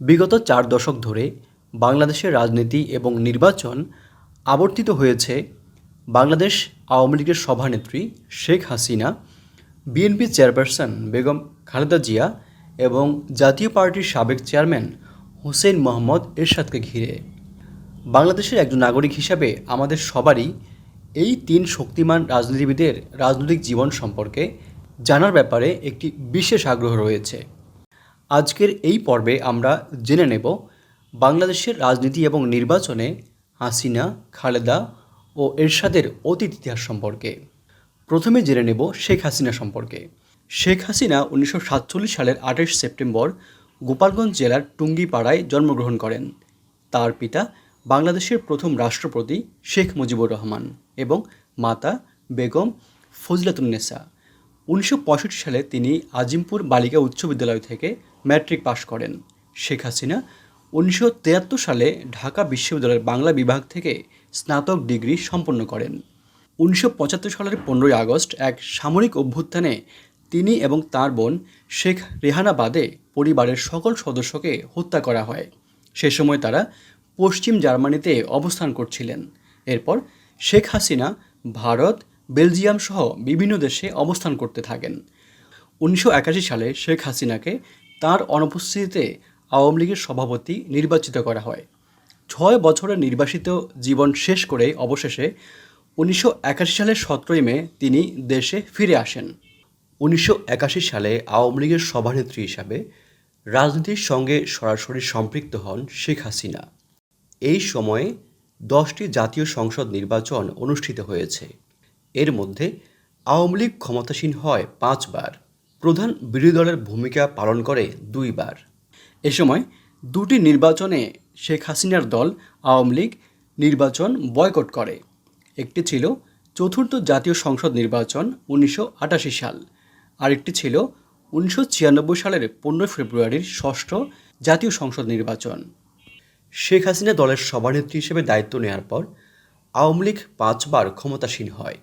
বিগত চার দশক ধরে বাংলাদেশের রাজনীতি এবং নির্বাচন আবর্তিত হয়েছে বাংলাদেশ আওয়ামী লীগের সভানেত্রী শেখ হাসিনা, বিএনপি চেয়ারপারসন বেগম খালেদা জিয়া এবং জাতীয় পার্টির সাবেক চেয়ারম্যান হোসেন মোহাম্মদ এরশাদকে ঘিরে। বাংলাদেশের একজন নাগরিক হিসাবে আমাদের সবারই এই তিন শক্তিমান রাজনীতিবিদের রাজনৈতিক জীবন সম্পর্কে জানার ব্যাপারে একটি বিশেষ আগ্রহ রয়েছে। আজকের এই পর্বে আমরা জেনে নেব বাংলাদেশের রাজনীতি এবং নির্বাচনে হাসিনা, খালেদা ও এরশাদের অতীত ইতিহাস সম্পর্কে। প্রথমে জেনে নেব শেখ হাসিনা সম্পর্কে। শেখ হাসিনা উনিশশো সাতচল্লিশ সালের আঠাশ সেপ্টেম্বর গোপালগঞ্জ জেলার টুঙ্গিপাড়ায় জন্মগ্রহণ করেন। তার পিতা বাংলাদেশের প্রথম রাষ্ট্রপতি শেখ মুজিবুর রহমান এবং মাতা বেগম ফজলাতুন্নেসা উনিশশো পঁয়ষট্টি সালে তিনি আজিমপুর বালিকা উচ্চ বিদ্যালয় থেকে ম্যাট্রিক পাশ করেন। শেখ হাসিনা উনিশশো তিয়াত্তর সালে ঢাকা বিশ্ববিদ্যালয়ের বাংলা বিভাগ থেকে স্নাতক ডিগ্রি সম্পন্ন করেন। উনিশশো পঁচাত্তর সালের পনেরোই আগস্ট এক সামরিক অভ্যুত্থানে তিনি এবং তার বোন শেখ রেহানা বাদে পরিবারের সকল সদস্যকে হত্যা করা হয়। সে সময় তারা পশ্চিম জার্মানিতে অবস্থান করছিলেন। এরপর শেখ হাসিনা ভারত বেলজিয়াম সহ বিভিন্ন দেশে অবস্থান করতে থাকেন। উনিশশো একাশি সালে শেখ হাসিনাকে তার অনুপস্থিতিতে আওয়ামী লীগের সভাপতি নির্বাচিত করা হয়। ছয় বছরের নির্বাসিত জীবন শেষ করে অবশেষে উনিশশো একাশি সালের সতেরোই মে তিনি দেশে ফিরে আসেন। উনিশশো একাশি সালে আওয়ামী লীগের সভানেত্রী হিসাবে রাজনীতির সঙ্গে সরাসরি সম্পৃক্ত হন শেখ হাসিনা। এই সময়ে দশটি জাতীয় সংসদ নির্বাচন অনুষ্ঠিত হয়েছে। এর মধ্যে আওয়ামী লীগ ক্ষমতাসীন হয় পাঁচবার। প্রধান বিরোধী দলের ভূমিকা পালন করে দুইবার। এ সময় দুটি নির্বাচনে শেখ হাসিনার দল আওয়ামী লীগ নির্বাচন বয়কট করে। একটি ছিল চতুর্থ জাতীয় সংসদ নির্বাচন উনিশশো আটাশি সাল। আরেকটি ছিল উনিশশো ছিয়ানব্বই সালের পনেরোই ফেব্রুয়ারির ষষ্ঠ জাতীয় সংসদ নির্বাচন। শেখ হাসিনা দলের সভানেত্রী হিসেবে দায়িত্ব নেওয়ার পর আওয়ামী লীগ পাঁচবার ক্ষমতাসীন হয়।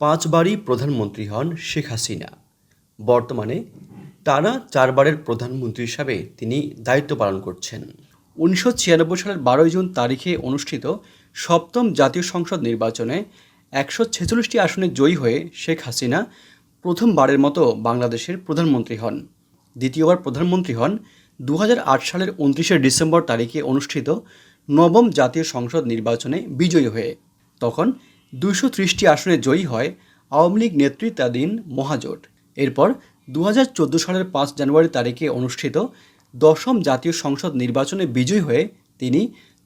পাঁচবারই প্রধানমন্ত্রী হন শেখ হাসিনা। বর্তমানে টানা চারবারের প্রধানমন্ত্রী হিসাবে তিনি দায়িত্ব পালন করছেন। উনিশশো ছিয়ানব্বই সালের বারোই জুন তারিখে অনুষ্ঠিত সপ্তম জাতীয় সংসদ নির্বাচনে একশো ছেচল্লিশটি আসনে জয়ী হয়ে শেখ হাসিনা প্রথমবারের মতো বাংলাদেশের প্রধানমন্ত্রী হন। দ্বিতীয়বার প্রধানমন্ত্রী হন দু হাজার আট সালের উনত্রিশে ডিসেম্বর তারিখে অনুষ্ঠিত নবম জাতীয় সংসদ নির্বাচনে বিজয়ী হয়ে। তখন দুইশো ত্রিশটি আসনে জয়ী হয় আওয়ামী লীগ নেতৃত্বাধীন মহাজোট। এরপর দু হাজার চোদ্দ সালের পাঁচ জানুয়ারি তারিখে অনুষ্ঠিত দশম জাতীয় সংসদ নির্বাচনে বিজয়ী হয়ে তিনি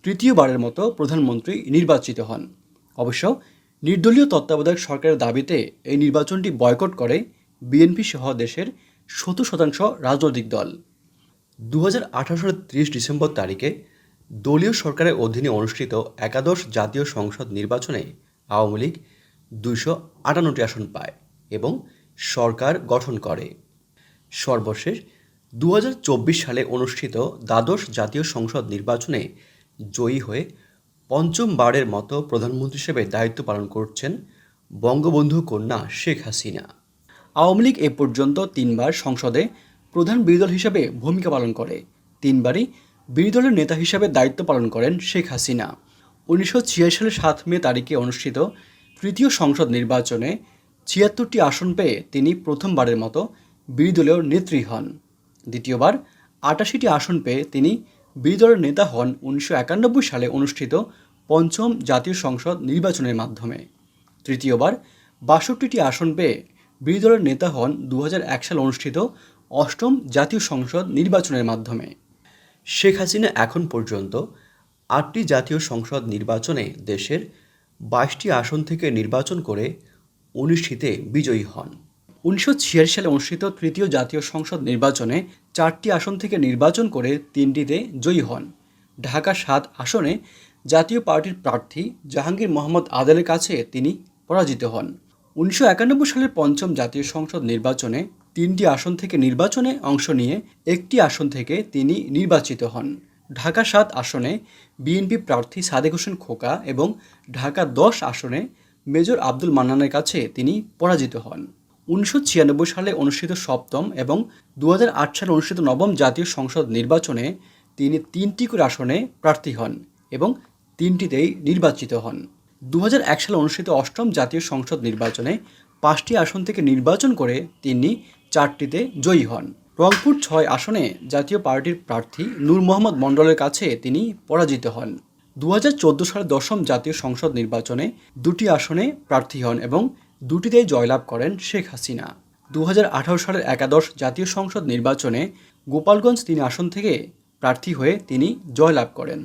তৃতীয়বারের মতো প্রধানমন্ত্রী নির্বাচিত হন। অবশ্য নির্দলীয় তত্ত্বাবধায়ক সরকারের দাবিতে এই নির্বাচনটি বয়কট করে বিএনপি সহ দেশের সত্তর শতাংশ রাজনৈতিক দল। দু হাজার আঠারো সালের ত্রিশ ডিসেম্বর তারিখে দলীয় সরকারের অধীনে অনুষ্ঠিত একাদশ জাতীয় সংসদ নির্বাচনে আওয়ামী লীগ দুইশো আটান্নটি আসন পায় এবং সরকার গঠন করে। সর্বশেষ দু হাজার চব্বিশ সালে অনুষ্ঠিত দ্বাদশ জাতীয় সংসদ নির্বাচনে জয়ী হয়ে পঞ্চমবারের মতো প্রধানমন্ত্রী হিসেবে দায়িত্ব পালন করছেন বঙ্গবন্ধু কন্যা শেখ হাসিনা। আওয়ামী লীগ এ পর্যন্ত তিনবার সংসদে প্রধান বিরোধী দল হিসেবে ভূমিকা পালন করে। তিনবারই বিরোধী দলের নেতা হিসেবে দায়িত্ব পালন করেন শেখ হাসিনা। উনিশশো ছিয়াশি সালের সাত মে তারিখে অনুষ্ঠিত তৃতীয় সংসদ নির্বাচনে ছিয়াত্তরটি আসন পেয়ে তিনি প্রথমবারের মতো বিরোধী নেত্রী হন। দ্বিতীয়বার আটাশিটি আসন পেয়ে তিনি বিরোধী দলের নেতা হন উনিশশো একানব্বই সালে অনুষ্ঠিত পঞ্চম জাতীয় সংসদ নির্বাচনের মাধ্যমে। তৃতীয়বার বাষট্টিটি আসন পেয়ে বিরোধী দলের নেতা হন দু এক সালে অনুষ্ঠিত অষ্টম জাতীয় সংসদ নির্বাচনের মাধ্যমে। শেখ হাসিনা এখন পর্যন্ত আটটি জাতীয় সংসদ নির্বাচনে দেশের বাইশটি আসন থেকে নির্বাচন করে অনুষ্ঠিতে বিজয়ী হন। উনিশশো ছিয়াশি সালে অনুষ্ঠিত তৃতীয় জাতীয় সংসদ নির্বাচনে চারটি আসন থেকে নির্বাচন করে তিনটিতে জয়ী হন। ঢাকা সাত আসনে জাতীয় পার্টির প্রার্থী জাহাঙ্গীর মোহাম্মদ আদালের কাছে তিনি পরাজিত হন। উনিশশো একানব্বই সালের পঞ্চম জাতীয় সংসদ নির্বাচনে তিনটি আসন থেকে নির্বাচনে অংশ নিয়ে একটি আসন থেকে তিনি নির্বাচিত হন। ঢাকা সাত আসনে বিএনপি প্রার্থী সাদেক হোসেন খোকা এবং ঢাকা দশ আসনে মেজর আব্দুল মান্নানের কাছে তিনি পরাজিত হন। উনিশশো ছিয়ানব্বই সালে অনুষ্ঠিত সপ্তম এবং দু হাজার আট সালে অনুষ্ঠিত নবম জাতীয় সংসদ নির্বাচনে তিনি তিনটি করে আসনে প্রার্থী হন এবং তিনটিতেই নির্বাচিত হন। দু হাজার এক সালে অনুষ্ঠিত অষ্টম জাতীয় সংসদ নির্বাচনে পাঁচটি আসন থেকে নির্বাচন করে তিনি চারটিতে জয়ী হন। রংপুর ছয় আসনে জাতীয় পার্টির প্রার্থী নূর মোহাম্মদ মণ্ডলের কাছে তিনি পরাজিত হন। দুহাজার চোদ্দ সালের দশম জাতীয় সংসদ নির্বাচনে দুটি আসনে প্রার্থী হন এবং দুটিতেই জয়লাভ করেন শেখ হাসিনা। দু হাজার আঠারো সালের একাদশ জাতীয় সংসদ নির্বাচনে গোপালগঞ্জ তিন আসন থেকে প্রার্থী হয়ে তিনি জয়লাভ করেন।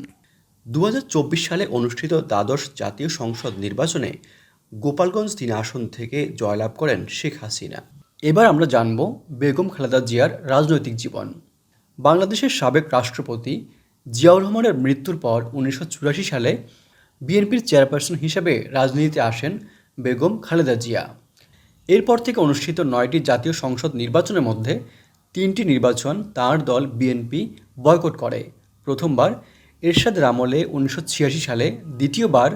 দু হাজার চব্বিশ সালে অনুষ্ঠিত দ্বাদশ জাতীয় সংসদ নির্বাচনে গোপালগঞ্জ তিন আসন থেকে জয়লাভ করেন শেখ হাসিনা। এবার আমরা জানব বেগম খালেদা জিয়ার রাজনৈতিক জীবন। বাংলাদেশের সাবেক রাষ্ট্রপতি জিয়াউর রহমানের মৃত্যুর পর উনিশশো চুরাশি সালে বিএনপির চেয়ারপারসন হিসেবে রাজনীতিতে আসেন বেগম খালেদা জিয়া। এরপর থেকে অনুষ্ঠিত নয়টি জাতীয় সংসদ নির্বাচনের মধ্যে তিনটি নির্বাচন তার দল বিএনপি বয়কট করে। প্রথমবার এরশাদের আমলে উনিশশো সালে, দ্বিতীয়বার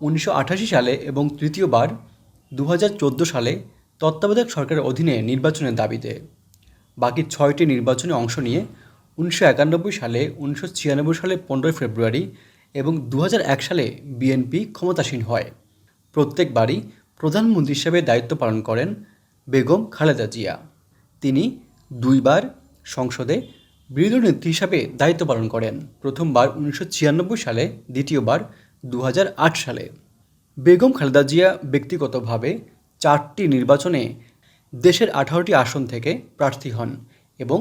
উনিশশো আটাশি সালে এবং তৃতীয়বার দু হাজার চোদ্দ সালে তত্ত্বাবধায়ক সরকারের অধীনে নির্বাচনের দাবিতে বাকি ছয়টি নির্বাচনে অংশ নিয়ে উনিশশো একানব্বই সালে, উনিশশো ছিয়ানব্বই সালে পনেরোই ফেব্রুয়ারি এবং দু এক সালে বিএনপি ক্ষমতাসীন হয়। প্রত্যেকবারই প্রধানমন্ত্রী হিসেবে দায়িত্ব পালন করেন বেগম খালেদা জিয়া। তিনি দুইবার সংসদে বিরোধী নেত্রী হিসাবে দায়িত্ব পালন করেন। প্রথমবার উনিশশো ছিয়ানব্বই সালে, দ্বিতীয়বার দু হাজার আট সালে। বেগম খালেদা জিয়া ব্যক্তিগতভাবে চারটি নির্বাচনে দেশের আঠারোটি আসন থেকে প্রার্থী হন এবং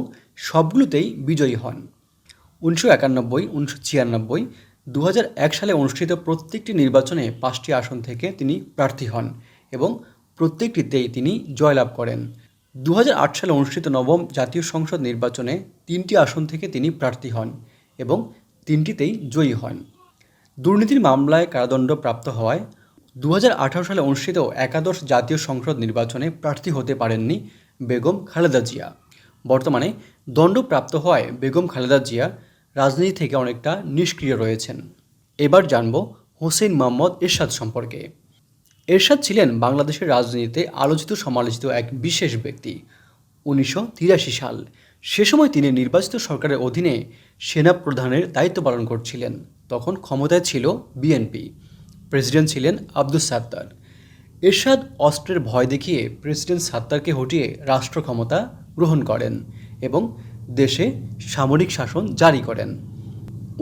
সবগুলোতেই বিজয়ী হন। উনিশশো একানব্বই, উনিশশো ছিয়ানব্বই দু এক সালে অনুষ্ঠিত প্রত্যেকটি নির্বাচনে পাঁচটি আসন থেকে তিনি প্রার্থী হন এবং প্রত্যেকটিতেই তিনি জয়লাভ করেন। দু হাজার আট সালে অনুষ্ঠিত নবম জাতীয় সংসদ নির্বাচনে তিনটি আসন থেকে তিনি প্রার্থী হন এবং তিনটিতেই জয়ী হন। দুর্নীতির মামলায় কারাদণ্ড প্রাপ্ত হওয়ায় দু হাজার আঠারো সালে অনুষ্ঠিত একাদশ জাতীয় সংসদ নির্বাচনে প্রার্থী হতে পারেননি বেগম খালেদা জিয়া। বর্তমানে দণ্ডপ্রাপ্ত হওয়ায় বেগম খালেদা জিয়া রাজনীতি থেকে অনেকটা নিষ্ক্রিয় রয়েছেন। এবার জানব হোসেন মোহাম্মদ এরশাদ সম্পর্কে। এরশাদ ছিলেন বাংলাদেশের রাজনীতিতে আলোচিত সমালোচিত এক বিশেষ ব্যক্তি। উনিশশো তিরাশি সাল, সে সময় তিনি নির্বাচিত সরকারের অধীনে সেনা প্রধানের দায়িত্ব পালন করছিলেন। তখন ক্ষমতায় ছিল বিএনপি। প্রেসিডেন্ট ছিলেন আব্দুস সাত্তার। এরশাদ অস্ত্রের ভয় দেখিয়ে প্রেসিডেন্ট সাত্তারকে হটিয়ে রাষ্ট্র ক্ষমতা গ্রহণ করেন এবং দেশে সামরিক শাসন জারি করেন।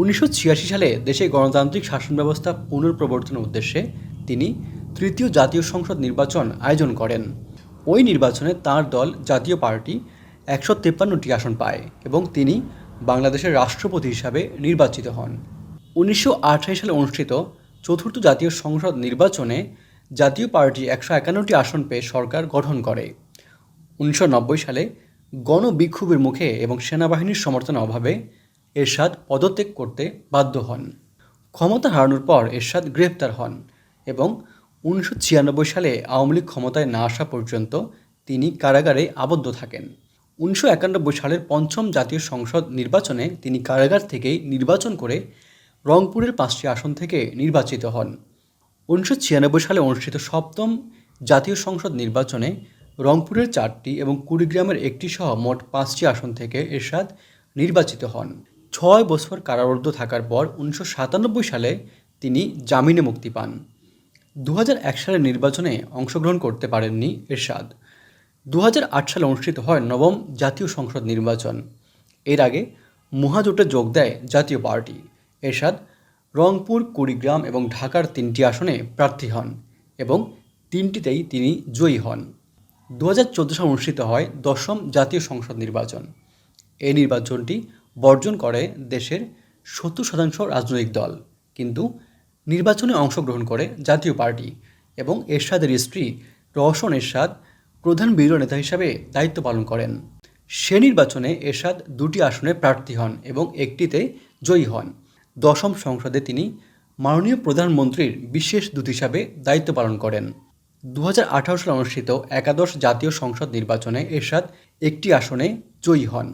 উনিশশো ছিয়াশি সালে দেশে গণতান্ত্রিক শাসন ব্যবস্থা পুনর্প্রবর্তনের উদ্দেশ্যে তিনি তৃতীয় জাতীয় সংসদ নির্বাচন আয়োজন করেন। ওই নির্বাচনে তার দল জাতীয় পার্টি একশো তেপ্পান্নটি আসন পায় এবং তিনি বাংলাদেশের রাষ্ট্রপতি হিসাবে নির্বাচিত হন। উনিশশো আঠাশি সালে অনুষ্ঠিত চতুর্থ জাতীয় সংসদ নির্বাচনে জাতীয় পার্টি একশো একান্নটি আসন পেয়ে সরকার গঠন করে। উনিশশো নব্বই সালে গণবিক্ষোভের মুখে এবং সেনাবাহিনীর সমর্থনের অভাবে এরশাদ পদত্যাগ করতে বাধ্য হন। ক্ষমতা হারানোর পর এরশাদ গ্রেপ্তার হন এবং উনিশশো ছিয়ানব্বই সালে আওয়ামী লীগ ক্ষমতায় না আসা পর্যন্ত তিনি কারাগারে আবদ্ধ থাকেন। উনিশশো একানব্বই সালের পঞ্চম জাতীয় সংসদ নির্বাচনে তিনি কারাগার থেকেই নির্বাচন করে রংপুরের পাঁচটি আসন থেকে নির্বাচিত হন। উনিশশো ছিয়ানব্বই সালে অনুষ্ঠিত সপ্তম জাতীয় সংসদ নির্বাচনে রংপুরের চারটি এবং কুড়িগ্রামের একটি সহ মোট পাঁচটি আসন থেকে এরশাদ নির্বাচিত হন। ছয় বছর কারারুদ্ধ থাকার পর উনিশশো সাতানব্বই সালে তিনি জামিনে মুক্তি পান। দু সালের নির্বাচনে অংশগ্রহণ করতে পারেননি এরশাদ। দু হাজার আট সালে অনুষ্ঠিত হয় নবম জাতীয় সংসদ নির্বাচন। এর আগে মহাজোটে যোগ দেয় জাতীয় পার্টি। এরশাদ রংপুর, কুড়িগ্রাম এবং ঢাকার তিনটি আসনে প্রার্থী হন এবং তিনটিতেই তিনি জয়ী হন। দু হাজার চোদ্দ সালে অনুষ্ঠিত হয় দশম জাতীয় সংসদ নির্বাচন। এই নির্বাচনটি বর্জন করে দেশের সত্তর শতাংশ রাজনৈতিক দল। কিন্তু নির্বাচনে অংশগ্রহণ করে জাতীয় পার্টি এবং এরশাদের স্ত্রী রওশন এরশাদ প্রধান বিরোধী নেতা হিসাবে দায়িত্ব পালন করেন। সে নির্বাচনে এরশাদ দুটি আসনে প্রার্থী হন এবং একটিতে জয়ী হন। দশম সংসদে তিনি মাননীয় প্রধানমন্ত্রীর বিশেষ দূত হিসাবে দায়িত্ব পালন করেন। দু হাজার আঠারো সালে অনুষ্ঠিত একাদশ জাতীয় সংসদ নির্বাচনে এরশাদ একটি আসনে জয়ী হন।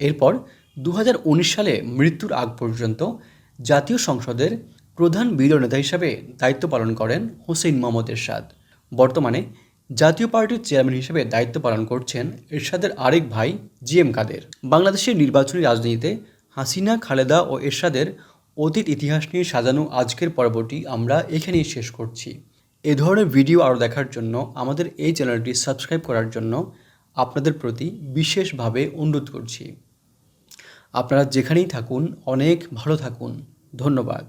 এরপর দু হাজার উনিশ সালে মৃত্যুর আগ পর্যন্ত জাতীয় সংসদের প্রধান বিরোধী নেতা হিসাবে দায়িত্ব পালন করেন হোসেন মোহাম্মদ এরশাদ। বর্তমানে জাতীয় পার্টির চেয়ারম্যান হিসেবে দায়িত্ব পালন করছেন এরশাদের আরেক ভাই জি এম কাদের। বাংলাদেশের নির্বাচনী রাজনীতিতে হাসিনা, খালেদা ও এরশাদের অতীত ইতিহাস নিয়ে সাজানো আজকের পর্বটি আমরা এখানেই শেষ করছি। এ ধরনের ভিডিও আরও দেখার জন্য আমাদের এই চ্যানেলটি সাবস্ক্রাইব করার জন্য আপনাদের প্রতি বিশেষভাবে অনুরোধ করছি। আপনারা যেখানেই থাকুন, অনেক ভালো থাকুন। ধন্যবাদ।